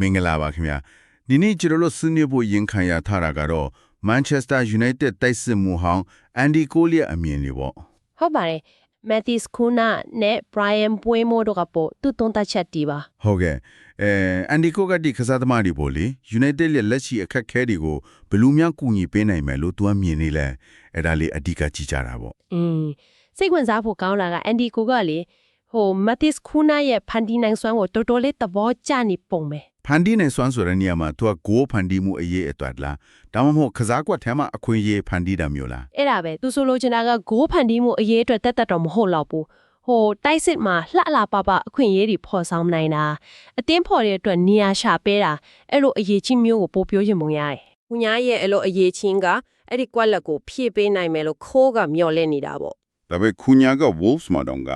မင်္ဂလာပါခင်ဗျာဒီနေ့ကျွန်တော်တို့ဆွေးနွေးဖို့ရင်ခံရထားတာကတော့ Manchester United တိုက်စစ်မှုဟောင်း Andy Cole ရဲ့အမြင်တွေပေါ့ဟုတ်ပါတယ်မက်သီစ်ကူနာနဲ့ဘရိုင်ယန်ပွေးမိုးတို့ကပို့သူတုံးတက်ချက်တီးပါဟုတ်ကဲ့အဲ Andy Cole ကဒီကစားသမားတွေပေါ့လေ United ရဲ့လက်ရှိအခက်အခဲတွေကိုဘယ်လိုများကူညီပေးနိုင်မယ်လို့သူကမြင်နေလဲအဲ့ဒါလေးအဓိကကြည့်ကြတာပေါ့อืมစိတ်ဝင်စားဖို့ကောင်းတာကအန်ဒီကိုကလေဟိုမက်သစ်ကူနာရဲ့ဖန်တီနိုင်စွမ်းကိုတော်တော်လေးသဘောကျနေပုံပဲ ဖန်တီနဲ့စွမ်းဆိုတဲ့နေရာမှာသူကဂိုးဖန်တီမှုအရေးအတွက်လားဒါမှမဟုတ်ကစားကွက်ထဲမှာအခွင့်အရေးဖန်တီတာမျိုးလားအဲ့ဒါပဲသူဆိုလိုချင်တာကဂိုးဖန်တီမှုအရေးအတွက်တက်တက်တော့မဟုတ်တော့ဘူးဟိုတိုက်စစ်မှာလှလှပပအခွင့်အရေးတွေဖော်ဆောင်နိုင်တာအတင်းဖော်တဲ့အတွက်နေရာရှာပေးတာအဲ့လိုအရေးချင်းမျိုးကိုပို့ပြောချင်ပုံရတယ်။ဦးညာရဲ့အဲ့လိုအရေးချင်းကအဲ့ဒီကွက်လက်ကိုဖြည့်ပေးနိုင်မယ်လို့ခိုးကမျှော်လင့်နေတာပေါ့ဒါပေမဲ့ခုညာက Wolves မှာတော့က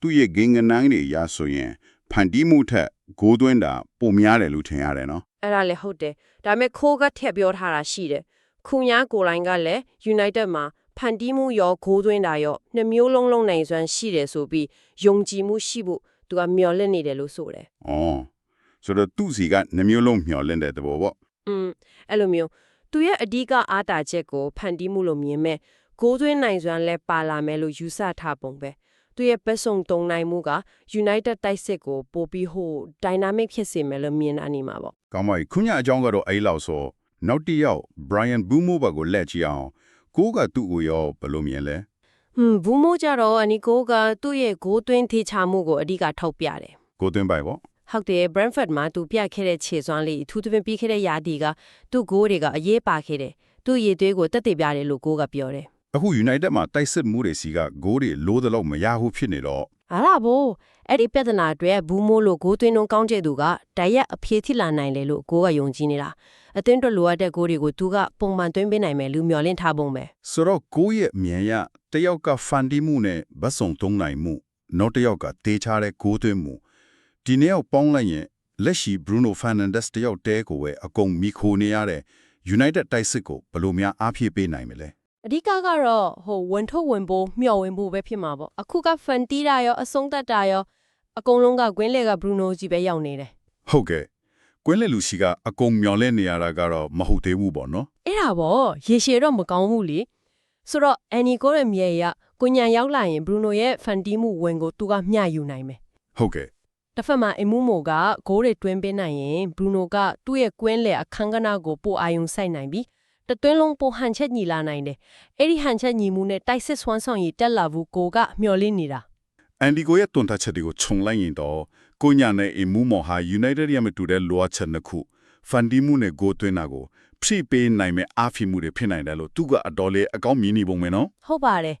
သူ့ရဲ့ဂိမ်းကနန်းတွေရဆိုရင် ဖန်တီးမှုထက်ဂိုးသွင်းတာပုံများတယ်လို့ထင်ရတယ်နော်။အဲ့ဒါလည်းဟုတ်တယ်။ဒါပေမဲ့ခိုးကထည့်ပြောထားတာရှိတယ်။ခုညာကိုလိုင်းကလည်း United မှာဖန်တီးမှုရောဂိုးသွင်းတာရောနှစ်မျိုးလုံးလုံးနိုင်စွမ်းရှိတယ်ဆိုပြီးယုံကြည်မှုရှိဖို့သူကမျှော်လင့်နေတယ်လို့ဆိုတယ်။အော်ဆိုတော့သူ့စီကနှမျိုးလုံးမျောလင့်တဲ့သဘောပေါ့။อืมအဲ့လိုမျိုးသူရဲ့အဓိကအားတာချက်ကိုဖန်တီးမှုလို့မြင်မဲ့ဂိုးသွင်းနိုင်စွမ်းလည်းပါလာမယ်လို့ယူဆထားပုံပဲ။ သူရဲ့ပတ်စုံတုံနိုင်မှုက United တိုက်စစ်ကိုပို့ပြီးဟို dynamic ဖြစ်စေမယ်လို့မြင်တာနေမှာပေါ့။ကောင်းပါပြီခုညာအကြောင်းကတော့အဲ့လောက်ဆိုနောက်တစ်ယောက် Brian Bumo ဘက်ကိုလက်ကြည့်အောင်ကိုကသူ့ကိုရောဘယ်လိုမြင်လဲ။ဟွန်းဘူးမိုးကြတော့အနီကိုကသူ့ရဲ့ဂိုးသွင်းထေချမှုကိုအဓိကထောက်ပြတယ်။ကိုသွင်းပိုင်ပေါ့။ဟုတ်တယ် Brentford မှာသူပြခဲ့တဲ့ခြေစွမ်းလေးအထူးသဖြင့်ပြီးခဲ့တဲ့ရာသီကသူ့ဂိုးတွေကအရေးပါခဲ့တယ်။သူ့ရည်သွေးကိုတက်တည်ပြတယ်လို့ကိုကပြောတယ်။ အခု United မှာတိုက်စစ်မှုတွေစီကဂိုးတွေလိုးတယ်လို့မရဘူးဖြစ်နေတော့။ဟာလားဘို့အဲ့ဒီပြဿနာတွေဘူးမိုးလို့ဂိုးသွင်းလုံးကောင်းတဲ့သူကတိုက်ရက်အဖြေထိလာနိုင်လေလို့ကိုကယုံကြည်နေတာ။အသင်းတို့လိုအပ်တဲ့ဂိုးတွေကိုသူကပုံမှန်သွင်းပေးနိုင်မယ်လူမျှော်လင့်ထားပုံပဲဆိုတော့ကိုရဲ့အမြင်ရတယောက်ကဖန်တီးမှုနဲ့ဗတ်စုံသုံးနိုင်မှုနောက်တစ်ယောက်ကတေးချတဲ့ဂိုးသွင်းမှုဒီနှစ်ယောက်ပေါင်းလိုက်ရင်လက်ရှိ Bruno Fernandes တယောက်တဲကိုပဲအကုန်မိခိုနေရတဲ့ United တိုက်စစ်ကိုဘယ်လိုများအားဖြည့်ပေးနိုင်မလဲ။ အဓိကကတော့ဟိုဝန်ထုတ်ဝန်ပိုးမျှော်ဝင်ဖို့ပဲဖြစ်မှာပေါ့။အခုကဖန်တီးတာရောအဆုံးသတ်တာရောအကုန်လုံးကဂွင်းလေကဘရူနိုကြီးပဲရောက်နေတယ်ဟုတ်ကဲ့ကွင်းလက်လူရှိကအကုန်မျော်လင့်နေရတာကတော့မဟုတ်သေးဘူးပေါ့နော်။အဲ့ဒါပေါ့ရေရှည်တော့မကောင်းဘူးလေ။ဆိုတော့အန်နီကိုရဲ့မြေရကိုညံရောက်လာရင်ဘရူနိုရဲ့ဖန်တီးမှုဝင်ကိုသူကမျှယူနိုင်မယ်ဟုတ်ကဲ့။တစ်ဖက်မှာအင်မူမိုကဂိုးတွေတွင်းပေးနိုင်ရင်ဘရူနိုကသူ့ရဲ့ကွင်းလေအခန်းကဏ္ဍကိုပို့အာယုံစိုက်နိုင်ပြီး တတွင်းလုံးပိုဟန်ချက်ညီလာနိုင်တယ်။အဲ့ဒီဟန်ချက်ညီမှုနဲ့တိုက်စစ်ဆွမ်းဆောင်ရည်တက်လာဘူးကိုကမျှော်လင့်နေတာအန်ဒီကိုရဲ့တွန်တက်ချက်တွေကိုခြုံလိုက်ရင်တော့ကိုညာနဲ့အင်မူမော်ဟာ United ရမတူတဲ့လိုအပ်ချက်နှစ်ခုဖန်တီးမှုနဲ့ဂိုးသွင်းတာကိုဖြည့်ပေးနိုင်မဲ့အားဖြည့်မှုတွေဖြစ်နိုင်တယ်လို့သူကအတော်လေးအကောင်းမြင်နေပုံပဲနော်ဟုတ်ပါတယ်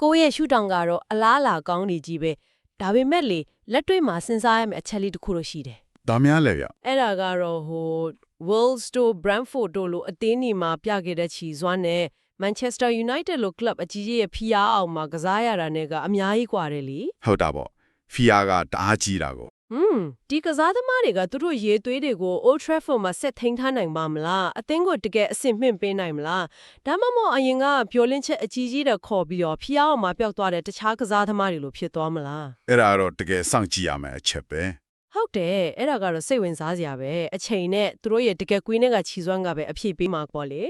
ကိုယ့်ရဲ့ရှုထောင့်ကတော့အလားအလာကောင်းနေကြီးပဲဒါပေမဲ့လေလက်တွေ့မှာစဉ်းစားရမယ့်အချက်လေးတစ်ခုတော့ရှိတယ် ဒါများလဲဗျအဲ့ဒါကတော့ဟို World Store Brentford တို့လိုအသင်းကြီးမှာပြခဲ့တဲ့ခြေစွမ်းနဲ့ Manchester United လို club အကြီးကြီးရဲ့ဖိအားအောင်မှာကစားရတာနဲ့ကအများကြီးကွာတယ်လေဟုတ်တာပေါ့ဖိအားကတအားကြီးတာကိုဟွန်းဒီကစားသမားတွေကသူတို့ရေသွေးတွေကို Old Trafford မှာဆက်ထိန်ထားနိုင်ပါမလားအသင်းကိုတကယ်အဆင်မြင့်ပေးနိုင်မလားဒါမှမဟုတ်အရင်ကဗိုလင်းချက်အကြီးကြီးတဲ့ခေါ်ပြီးတော့ဖျားအောင်မပျောက်သွားတဲ့တခြားကစားသမားတွေလိုဖြစ်သွားမလားအဲ့ဒါတော့တကယ်စောင့်ကြည့်ရမယ့်အချက်ပဲ ဟုတ်တယ်အဲ့ဒါကတော့စိတ်ဝင်စားစရာပဲအချိန်နဲ့သူတို့ရဲ့တကယ်ကွေးနဲ့ကခြီစွမ်းကပဲအဖြေပေးမှာပေါ့လေ